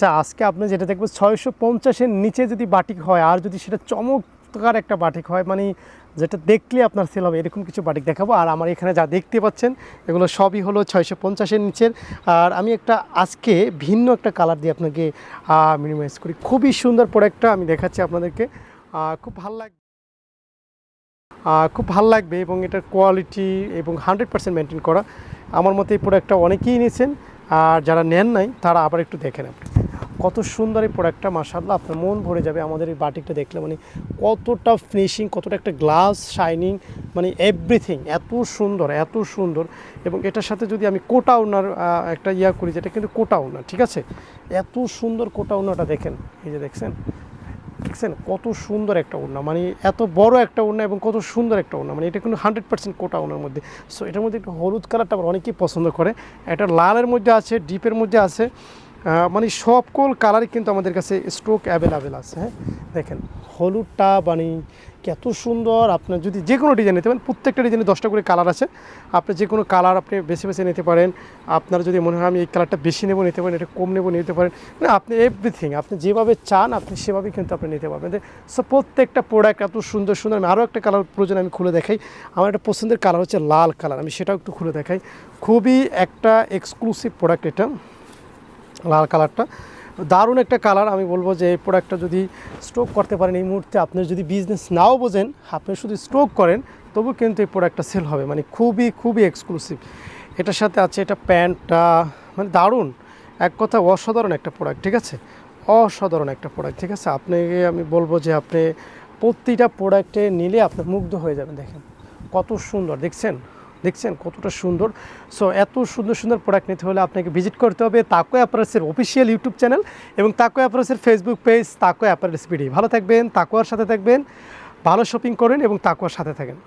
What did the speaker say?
আচ্ছা আজকে আপনি যেটা দেখবেন ছয়শো পঞ্চাশের নিচে যদি বাটিক হয়, আর যদি সেটা চমৎকার একটা বাটিক হয় মানে যেটা দেখলে আপনার সেল হবে, এরকম কিছু বাটিক দেখাবো। আর আমার এখানে যা দেখতে পাচ্ছেন, এগুলো সবই হলো ছয়শো পঞ্চাশের নিচের। আর আমি একটা আজকে ভিন্ন একটা কালার দিয়ে আপনাকে মিনিমাইজ করি। খুবই সুন্দর প্রোডাক্টটা আমি দেখাচ্ছি আপনাদেরকে। খুব ভালো লাগবে খুব ভালো লাগবে এবং এটার কোয়ালিটি এবং হান্ড্রেড পার্সেন্ট মেনটেন করা। আমার মতে এই প্রোডাক্টটা অনেকেই নিয়েছেন। আর যারা নেন নাই, তারা আবার একটু দেখেন আপনি কত সুন্দর এই প্রোডাক্টটা মাসাল্লাহ আপনার মন ভরে যাবে আমাদের এই বাটিকটা দেখলে। মানে কতটা ফিনিশিং কতটা একটা গ্লাস শাইনিং মানে এভরিথিং এত সুন্দর এত সুন্দর। এবং এটার সাথে যদি আমি কোটা ওনার একটা ইয়া করি, যেটা কিন্তু কোটা ওনার, ঠিক আছে? এত সুন্দর কোটা ওনাটা দেখেন। এই যে দেখছেন? দেখছেন? কত সুন্দর একটা ওড়না। মানে এত বড় একটা ওড়না এবং কত সুন্দর একটা ওড়না। মানে এটা কিন্তু হান্ড্রেড পার্সেন্ট কোটা ওনার মধ্যে। সো এটার মধ্যে একটু হলুদ কালারটা আমার অনেকেই পছন্দ করে। এটা লালের মধ্যে আছে ডিপের মধ্যে আছে। মানে সকল কালারই কিন্তু আমাদের কাছে স্ট্রোক অ্যাভেলেবেল আছে হ্যাঁ? দেখেন, হলুদটা মানে এত সুন্দর আপনার যদি যে কোনো ডিজাইন নিতে পারেন, প্রত্যেকটা ডিজাইনে দশটা করে কালার আছে। আপনি যে কোনো কালার আপনি বেছে বেছে নিতে পারেন। আপনার যদি মনে হয় আমি এই কালারটা বেশি নেব, নিতে পারেন, এটা কম নেব, নিতে পারেন মানে আপনি এভরিথিং আপনি যেভাবে চান, আপনি সেভাবেই কিন্তু আপনি নিতে পারবেন। সো প্রত্যেকটা প্রোডাক্ট এত সুন্দর সুন্দর, আমি আরও একটা কালার প্রয়োজন আমি খুলে দেখাই। আমার একটা পছন্দের কালার হচ্ছে লাল কালার আমি সেটাও একটু খুলে দেখাই। খুবই একটা এক্সক্লুসিভ প্রোডাক্ট এটা। লাল কালারটা। দারুণ একটা কালার। আমি বলব যে এই প্রোডাক্টটা যদি স্ট্রোক করতে পারেন, এই মুহূর্তে আপনি যদি বিজনেস নাও বোঝেন, আপনি শুধু স্ট্রোক করেন তবু কিন্তু এই প্রোডাক্টটা সেল হবে। মানে খুবই খুবই এক্সক্লুসিভ এটার সাথে আছে এটা প্যান্টটা মানে দারুণ। এক কথা অসাধারণ একটা প্রোডাক্ট ঠিক আছে? অসাধারণ একটা প্রোডাক্ট ঠিক আছে? আপনাকে আমি বলব যে আপনি প্রতিটা প্রোডাক্টে নিলে আপনি মুগ্ধ হয়ে যাবেন, দেখেন। কত সুন্দর, দেখছেন? দেখছেন কতটা সুন্দর। সো এত সুন্দর সুন্দর প্রোডাক্ট নিতে হলে আপনাকে ভিজিট করতে হবে তাকো অ্যাপারেসের অফিসিয়াল ইউটিউব চ্যানেল এবং তাকো অ্যাপারেসের ফেসবুক পেজ তাকো অ্যাপারেস পিডি ভালো থাকবেন, তাকোয়ার সাথে থাকবেন, ভালো শপিং করেন এবং তাকোয়ার সাথে থাকেন।